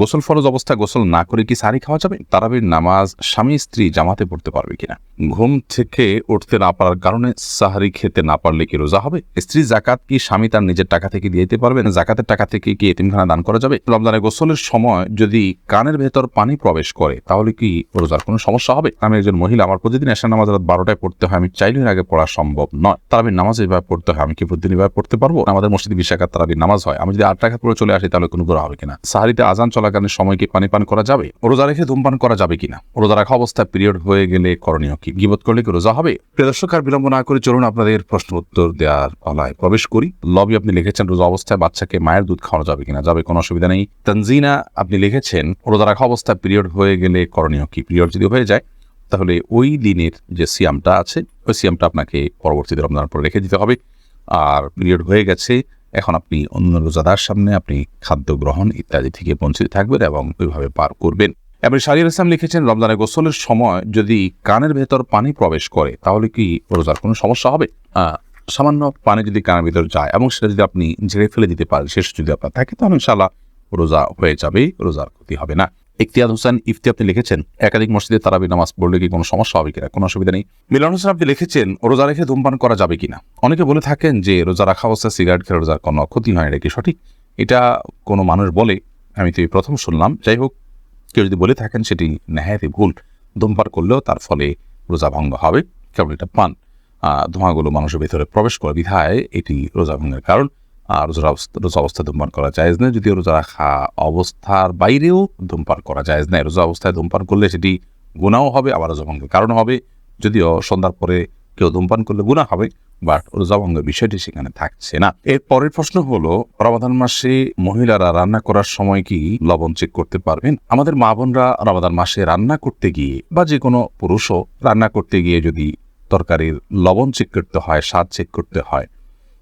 গোসল ফরজ অবস্থায় গোসল না করে কি সারি খাওয়া যাবে? তারাবির নামাজ স্বামী স্ত্রী জামাতে পড়তে পারবে কিনা? ঘুম থেকে উঠতে না পারার কারণে সাহারি খেতে না পারলে কি রোজা হবে? স্ত্রী জাকাত কি স্বামী তার নিজের টাকা থেকে দিয়ে দিতে পারবেন জাকাতের টাকা থেকে কি এতিমখানা দান করা যাবে? রমজানের গোসলের সময় যদি কানের ভেতর পানি প্রবেশ করে, তাহলে কি রোজার কোনো সমস্যা হবে? আমি একজন মহিলা, আমার প্রতিদিন এসা নামাজ রাত বারোটায় পড়তে হয়, আমি চাইলে আগে পড়া সম্ভব নয়। তারাবির নামাজ এভাবে পড়তে হয়, আমি কি প্রতিদিন এভাবে পড়তে পারব? আমাদের মসজিদে বিশাখাত তারাবির নামাজ হয়, আমি যদি আট টাকা পড়ে চলে আসি, তাহলে কোনো গুণা হবে কিনা? সাহারিতে আজান চলাকালীন সময় কি পানি পান করা যাবে? রোজা রেখে ধূমপান করা যাবে কিনা? রোজা রাখা অবস্থায় পিরিয়ড হয়ে গেলে করণীয় কি? গিবত করলে কি রোজা হবে? দর্শক, আর বিলম্ব না করে চলুন আপনাদের প্রশ্ন উত্তর দেওয়ার পালায় প্রবেশ করি। লবি আপনি লিখেছেন, রোজা অবস্থায় বাচ্চাকে মায়ের দুধ খাওয়ানো যাবে কিনা? যাবে, কোনো অসুবিধা নেই। তানজিনা আপনি লিখেছেন, রোজা রাখা অবস্থায় পিরিয়ড হয়ে গেলে করণীয় কি? পিরিয়ড যদি হয়ে যায়, তাহলে ওই দিনের যে সিয়ামটা আছে, ওই সিয়ামটা আপনাকে পরবর্তীতে রমজানের পর রেখে দিতে হবে। আর পিরিয়ড হয়ে গেছে এখন আপনি অন্য রোজাদার সামনে আপনি খাদ্য গ্রহণ ইত্যাদি থেকে বঞ্চিত থাকবেন এবং ওইভাবে পার করবেন। এবার শারির ইসলাম লিখেছেন, রমজানের গোসলের সময় যদি কানের ভেতর পানি প্রবেশ করে, তাহলে কি রোজার কোনো সমস্যা হবে? সামান্য পানি যদি কানের ভেতর যায় এবং সেটা যদি আপনি ঝেড়ে ফেলে দিতে পারেন শেষ যদি আপনার থাকে, তাহলে ইনশাল্লাহ রোজা হয়ে যাবে, রোজার ক্ষতি হবে না। ইফতিয়াদ হোসেন ইফতি আপনি লিখেছেন, একাধিক মসজিদে তারাবি নামাজ পড়লে কি কোনো সমস্যা হবে কিনা? কোনো অসুবিধা নেই। মিলন হোসেন আপনি লিখেছেন, রোজা রেখে ধূমপান করা যাবে কিনা? অনেকে বলে থাকেন যে, রোজা রাখা অবস্থায় সিগারেট খেলে রোজার কোনো ক্ষতি হয় এটা কি সঠিক? এটা কোনো মানুষ বলে, আমি তো এই প্রথম শুনলাম। যাই হোক, কেউ যদি বলে থাকেন সেটি নেহায়তি ভুল। ধূমপান করলেও তার ফলে রোজা ভঙ্গ হবে, কেবল এটা পান। ধোঁয়াগুলো মানুষের ভেতরে প্রবেশ করে বিধায় এটি রোজা ভঙ্গের কারণ। আর রোজা অবস্থা রোজা অবস্থায় ধূমপান করা যায় না। যদিও রোজা রাখা অবস্থার বাইরেও ধূমপান করা যায় না। রোজা অবস্থায় ধূমপান করলে সেটি গুণাও হবে, আবার রোজা ভঙ্গের কারণ হবে। যদিও সন্ধ্যার পরে কেউ ধূমপান করলে গুণা হবে, বাট রোজা ভঙ্গের বিষয়টি সেখানে থাকছে না। এর পরের প্রশ্ন হলো, রমাদান মাসে মহিলারা রান্না করার সময় কি লবণ চেক করতে পারবেন? আমাদের মা বোনরা রমাদান মাসে রান্না করতে গিয়ে বা যে কোনো পুরুষও রান্না করতে গিয়ে যদি তরকারির লবণ চেক করতে হয়, স্বাদ চেক করতে হয়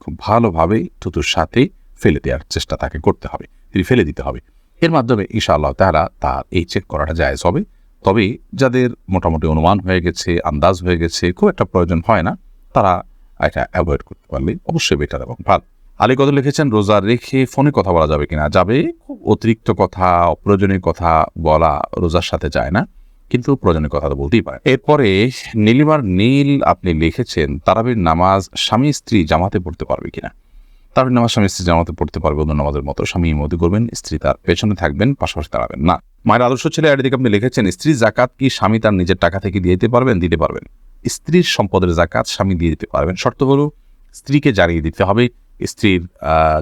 খুব ভালোভাবে থুতুর সাথে ফেলে দেওয়ার চেষ্টা তাকে করতে হবে। তিনি ফেলে দিতে হবে। এর মাধ্যমে ইনশাআল্লাহ তারা তার এই চেক করাটা জায়েজ হবে। তবে যাদের মোটামুটি অনুমান হয়ে গেছে, আন্দাজ হয়ে গেছে, খুব একটা প্রয়োজন হয় না, তারা এটা অ্যাভয়েড করতে পারলে অবশ্যই বেটার এবং ভালো। আলী কত লিখেছেন, রোজা রেখে ফোনে কথা বলা যাবে কিনা? যাবে, খুব অতিরিক্ত কথা, অপ্রয়োজনীয় কথা বলা রোজার সাথে যায় না। কিন্তু প্রয়োজনের কথা তো বলতেই পারে এরপরে নীলিমার নীল আপনি লিখেছেন, তারাবির নামাজ স্বামী স্ত্রী জামাতে পড়তে পারবে কিনা? তারাবির নামাজ স্বামী স্ত্রী জামাতে পড়তে পারবে, অন্য নামাজের মতো স্বামী মতো করবেন, স্ত্রী তার পেছনে থাকবেন, পাশাপাশি দাঁড়াবেন না। মায়ের আদর্শ ছেলে এদিকে আপনি লিখেছেন, স্ত্রী জাকাত কি স্বামী তার নিজের টাকা থেকে দিয়ে দিতে পারবেন দিতে পারবেন। স্ত্রীর সম্পদের জাকাত স্বামী দিয়ে দিতে পারবেন। শর্ত হলো, স্ত্রীকে জানিয়ে দিতে হবে, স্ত্রীর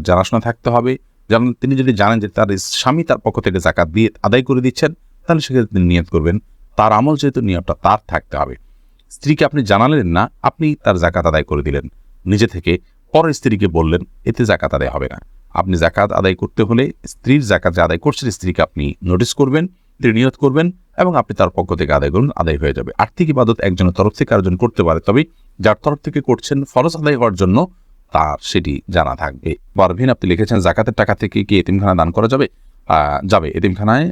জানাশোনা থাকতে হবে। যেমন তিনি যদি জানেন যে তার স্বামী তার পক্ষ থেকে জাকাত দিয়ে আদায় করে দিচ্ছেন, তাহলে সেক্ষেত্রে তিনি নিয়ত করবেন। তার আমল যেহেতু নিয়মটা তার থাকতে হবে। স্ত্রীকে আপনি জানালেন না, আপনি তার জাকাত আদায় করে দিলেন। নিজে থেকে পরের স্ত্রীকে বললেন, এতে জাকাত আদায় হবে না। আপনি জাকাত আদায় করতে হলে স্ত্রীর জাকাত যে আদায় করছেন, স্ত্রীকে আপনি নোটিস করবেন, তিনি নিয়ত করবেন এবং আপনি তার পক্ষ থেকে আদায় করুন, আদায় হয়ে যাবে। আর্থিক ইবাদত একজনের তরফ থেকে আরেকজন করতে পারে, তবে যার তরফ থেকে করছেন, ফরজ আদায় হওয়ার জন্য তার সেটি জানা থাকবে। পারভিন, আপনি লিখেছেন জাকাতের টাকা থেকে কি এতিমখানা দান করা যাবে? যাবে। এতিমখানায়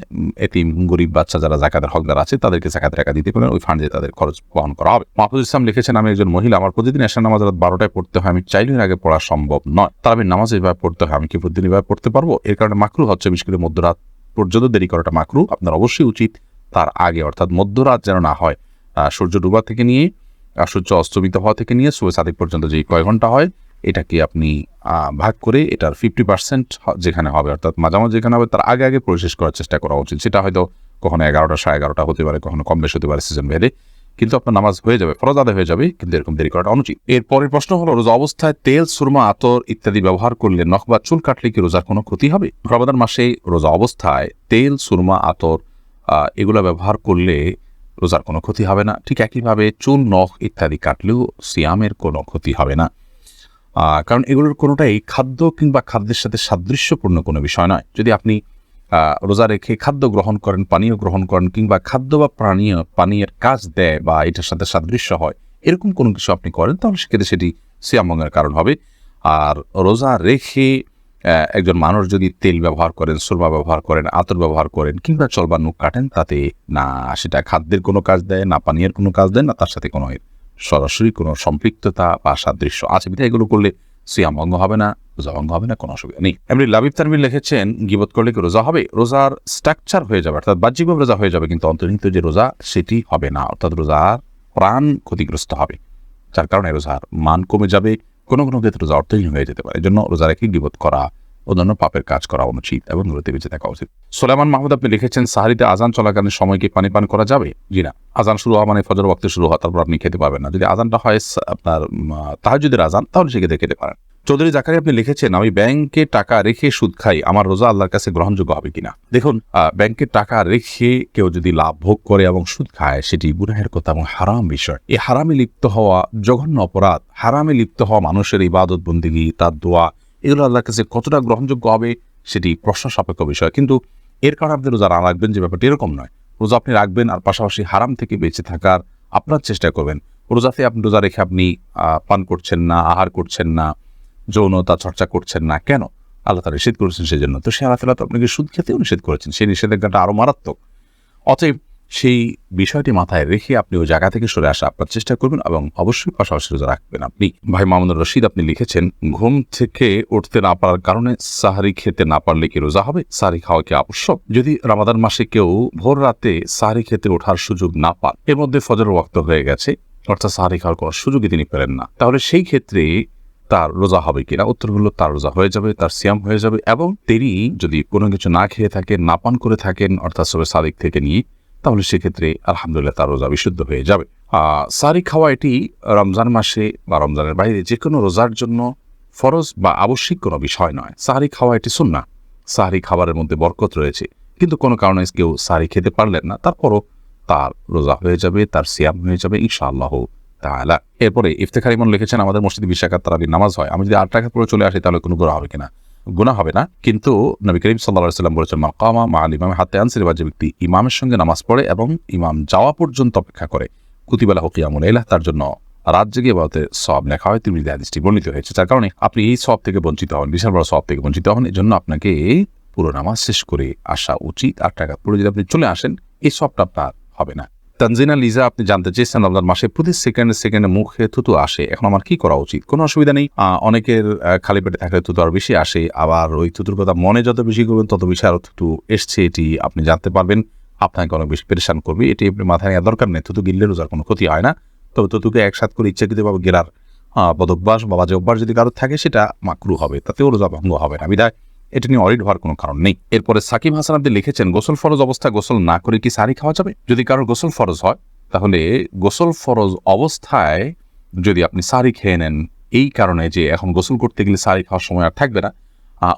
এতিম গরিব বাচ্চা যারা জাকাতের হকদার আছে, তাদেরকে জাকাতের টাকা দিতে পারেন ওই ফান্ডে তাদের খরচ বহন করা হবে। মাহফুজ ইসলাম লিখেছেন, আমি একজন মহিলা, আমার প্রতিদিন এশার নামাজ রাত বারোটায় পড়তে হয়, আমি চাইলে আগে পড়া সম্ভব নয়। তার আমি নামাজ এভাবে পড়তে হয়, আমি কি প্রতিদিন এভাবে পড়তে পারব? এর কারণে মাকরু হচ্ছে বিশেষ করে মধ্যরাত পর্যন্ত দেরি করাটা মাকরু। আপনার অবশ্যই উচিত তার আগে, অর্থাৎ মধ্যরাত যেন না হয়। সূর্য ডুবা থেকে নিয়ে সূর্য অস্তমিত হওয়া থেকে নিয়ে সুবে সাদিক পর্যন্ত যে কয় ঘণ্টা হয় এটাকে আপনি ভাগ করে এটার ফিফটি পার্সেন্ট যেখানে হবে, অর্থাৎ মাঝামাঝি যেখানে হবে, তার আগে আগে পরিশেষ করার চেষ্টা করা উচিত। সেটা হয়তো কখনো এগারোটা সাড়ে এগারোটা হতে পারে, কখনো কম বেশি হতে পারে সিজন ভেদে। কিন্তু আপনার নামাজ হয়ে যাবে, ফরজ আদায় হয়ে যাবে, কিন্তু এরকম দেরি করাটা অনুচিত। এর পরের প্রশ্ন হলো, রোজা অবস্থায় তেল, সুরমা, আতর ইত্যাদি ব্যবহার করলে নখ বা চুল কাটলে কি রোজার কোনো ক্ষতি হবে? রমাদান মাসে রোজা অবস্থায় তেল, সুরমা, আতর এগুলো ব্যবহার করলে রোজার কোনো ক্ষতি হবে না। ঠিক একইভাবে চুল, নখ ইত্যাদি কাটলেও সিয়ামের কোনো ক্ষতি হবে না। কারণ এগুলোর কোনোটাই খাদ্য কিংবা খাদ্যের সাথে সাদৃশ্যপূর্ণ কোনো বিষয় নয়। যদি আপনি রোজা রেখে খাদ্য গ্রহণ করেন, পানীয় গ্রহণ করেন কিংবা খাদ্য বা পানীয়, পানীয়ের কাজ দেয় বা এটার সাথে সাদৃশ্য হয়, এরকম কোনো কিছু আপনি করেন, তাহলে সেক্ষেত্রে সেটি সিয়ামঙ্গের কারণ হবে। আর রোজা রেখে একজন মানুষ যদি তেল ব্যবহার করেন, সুরমা ব্যবহার করেন, আতর ব্যবহার করেন কিংবা চলবা নুখ কাটেন, তাতে না সেটা খাদ্যের কোনো কাজ দেয়, না পানীয়ের কোনো কাজ দেয়, না তার সাথে কোনো সরাসরি কোনো সম্পৃক্ততা বা সাদৃশ্য আছে বিধায় এগুলো করলে সিয়াম ভঙ্গ হবে না, রোজা ভঙ্গ হবে না, কোনো অসুবিধা নেই। এমনি লাবিব তানবির লিখেছেন, গিবত করলে কি রোজা হবে? রোজার স্ট্রাকচার হয়ে যাবে, অর্থাৎ বাহ্যিকভাবে রোজা হয়ে যাবে, কিন্তু অন্তর্নিহিত যে রোজা সেটি হবে না, অর্থাৎ রোজার প্রাণ ক্ষতিগ্রস্ত হবে, যার কারণে রোজার মান কমে যাবে, কোনো কোনো ক্ষেত্রে রোজা অর্থহীন হয়ে যেতে পারে। এজন্য রোজা রেখে গিবত করা অন্যান্য পাপের কাজ করা অনুচিত এবং রোতে বেঁচে থাকা উচিত। সোলেমান মাহমুদ, আপনি লিখেছেন, সাহারিতে আজান চলাকালীন সময় কি পানি পান করা যাবে? জি না। আজান শুরু হওয়া মানে ফজর ওয়াক্তে শুরু হওয়া, তারপর আপনি খেতে পারবেন না। যদি আজানটা হয় আপনার তাহাজুদের আজান তাহলে সেক্ষেত্রে খেতে পারেন। চৌধুরী জাকারি, আপনি লিখেছেন, আমি ব্যাংকে টাকা রেখে সুদ খাই, আমার রোজা আল্লাহর কাছে গ্রহণযোগ্য হবে কিনা? দেখুন ব্যাংকে টাকা রেখে কেউ যদি লাভ ভোগ করে এবং সুদ খায়, সেটি গুনাহের কথা এবং হারাম বিষয়। এই হারামে লিপ্ত হওয়া জঘন্য অপরাধ। হারামে লিপ্ত হওয়া মানুষের ইবাদত বন্দিগি তার দোয়া এগুলো আল্লাহর কাছে কতটা গ্রহণযোগ্য হবে সেটি প্রশ্ন সাপেক্ষ বিষয়। কিন্তু এর কারণে আপনি রোজা না রাখবেন যে ব্যাপারটি এরকম নয়। রোজা আপনি রাখবেন আর পাশাপাশি হারাম থেকে বেঁচে থাকার আপনার চেষ্টা করবেন। রোজাতে আপনি রোজা রেখে আপনি পান করছেন না, আহার করছেন না যৌনতা চর্চা করছেন না, কেন? আল্লাহ তালা নিষেধ করেছেন সেই জন্য তো সে আল্লাহ তালা তো আপনাকে সুদ খেতেও নিষেধ করেছেন। সেই নিষেধাজ্ঞাটা আরও মারাত্মক। অতএব সেই বিষয়টি মাথায় রেখে আপনি ওই জায়গা থেকে সরে আসা আপনার চেষ্টা করবেন এবং অবশ্যই পাশাপাশি রোজা রাখবেন আপনি। ভাই মামুনুর রশিদ, আপনি লিখেছেন, ঘুম থেকে উঠতে না পারার কারণে সাহারি খেতে না পারলে কি রোজা হবে? সাহারি খাওয়া কি আবশ্যক? যদি রামাদান মাসে কেউ ভোর রাতে সাহারি খেতে ওঠার সুযোগ না পান, এর মধ্যে ফজর ওয়াক্ত হয়ে গেছে, অর্থাৎ সাহারি খাওয়ার কোনো সুযোগই তিনি পেলেন না, তাহলে সেই ক্ষেত্রে তার রোজা হবে কিনা? উত্তর হলো, তার রোজা হয়ে যাবে, তার সিয়াম হয়ে যাবে এবং তিনি যদি কোনো কিছু না খেয়ে থাকেন, না পান করে থাকেন, অর্থাৎ সবে সাদিক থেকে নিয়ে তাহলে সেক্ষেত্রে আলহামদুলিল্লাহ তার রোজা বিশুদ্ধ হয়ে যাবে। সারি খাওয়া এটি রমজান মাসে বা রমজানের বাইরে যে কোনো রোজার জন্য ফরজ বা আবশ্যিক কোনো বিষয় নয়। সাহারি খাওয়া এটি সুন্না সাহারি খাবারের মধ্যে বরকত রয়েছে। কিন্তু কোনো কারণে কেউ সাহারি খেতে পারলেন না, তারপরও তার রোজা হয়ে যাবে, তার সিয়াম হয়ে যাবে ইনশাআল্লাহ তাআলা। এরপরে ইফতেখার ইমন লিখেছেন, আমাদের মসজিদে বিশাখাত তারাবি নামাজ হয়। আমি যদি আট টাকা পরে চলে আসি, তাহলে কোনো গুণা হবে কিনা গুণা হবে না। কিন্তু নবী করিম সাল্লাহ সাল্লাম বলেছেন মাকামা মা আল ইমামে হাতে আনসির বা যে ব্যক্তি ইমামের সঙ্গে নামাজ পড়ে এবং ইমাম যাওয়া পর্যন্ত অপেক্ষা করে কুতিবেলা হকিয়ামুল এলাহ তার জন্য রাত জেগে বাবতে সব লেখা হয়। তিনি হাদিসটি বর্ণিত হয়েছে, যার কারণে আপনি এই সব থেকে বঞ্চিত হন, বিশাল বড় সব থেকে বঞ্চিত হন। এই জন্য আপনাকে পুরো নামাজ শেষ করে আসা উচিত। আর টাকা পুরো যদি আপনি চলে আসেন, এই সবটা আপনার হবে না। তানজিনা লিজা আপনি জানতে চেয়েছেন রমজান মাসে প্রতি সেকেন্ডে সেকেন্ডে মুখে থুতু আসে। এখন আমার কি করা উচিত? কোনো অসুবিধা নেই। অনেকের খালি পেটে থাকলে থুতু আরও বেশি আসে। আবার ওই থুতুর কথা মনে যত বেশি করবেন তত বেশি আরও থুতু এসছে। এটি আপনি জানতে পারবেন। আপনাকে অনেক বেশি পেরেশান করবে। এটি আপনি মাথায় নেওয়ার দরকার নেই। থুতু গিললে রোজার কোনো ক্ষতি হয় না। তবে থুতুকে একসাথ করে ইচ্ছাকৃতভাবে গেরার আহ, বদভ্যাস বা বাজে অভ্যাস যদি কারোর থাকে সেটা মাকরু হবে। তাতেও রোজা ভঙ্গ হবে না। বিদায়। এটা নিয়ে অরিড হওয়ার কোনো কারণ নেই। এরপরে সাকিব হাসান আপনি লিখেছেন, গোসল ফরজ অবস্থায় গোসল না করে কি সারি খাওয়া যাবে? যদি কারোর গোসল ফরজ হয়, তাহলে গোসল ফরজ অবস্থায় যদি আপনি সারি খেয়ে নেন, এই কারণে যে এখন গোসল করতে গেলে সারি খাওয়ার সময় আর থাকবে না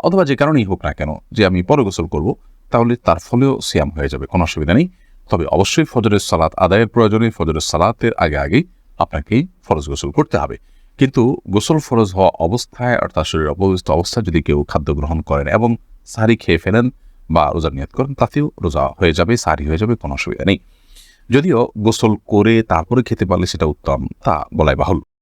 অথবা যে কারণেই হোক না কেন, যে আমি পরে গোসল করব, তাহলে তার ফলেও সিয়াম হয়ে যাবে, কোনো অসুবিধা নেই। তবে অবশ্যই ফজরের সালাত আদায়ের প্রয়োজনে ফজরের সালাতের আগে আগেই আপনাকে ফরজ গোসল করতে হবে। কিন্তু গোসল ফরজ হওয়া অবস্থায় অর্থাৎ শরীর অপবিষ্ট অবস্থায় যদি কেউ খাদ্য গ্রহণ করেন এবং সারি খেয়ে ফেলেন বা রোজা নিয়ত করেন, তাতেও রোজা হয়ে যাবে সারি হয়ে যাবে, কোনো অসুবিধা নেই। যদিও গোসল করে তারপরে খেতে পারলে সেটা উত্তম, তা বলাই বাহুল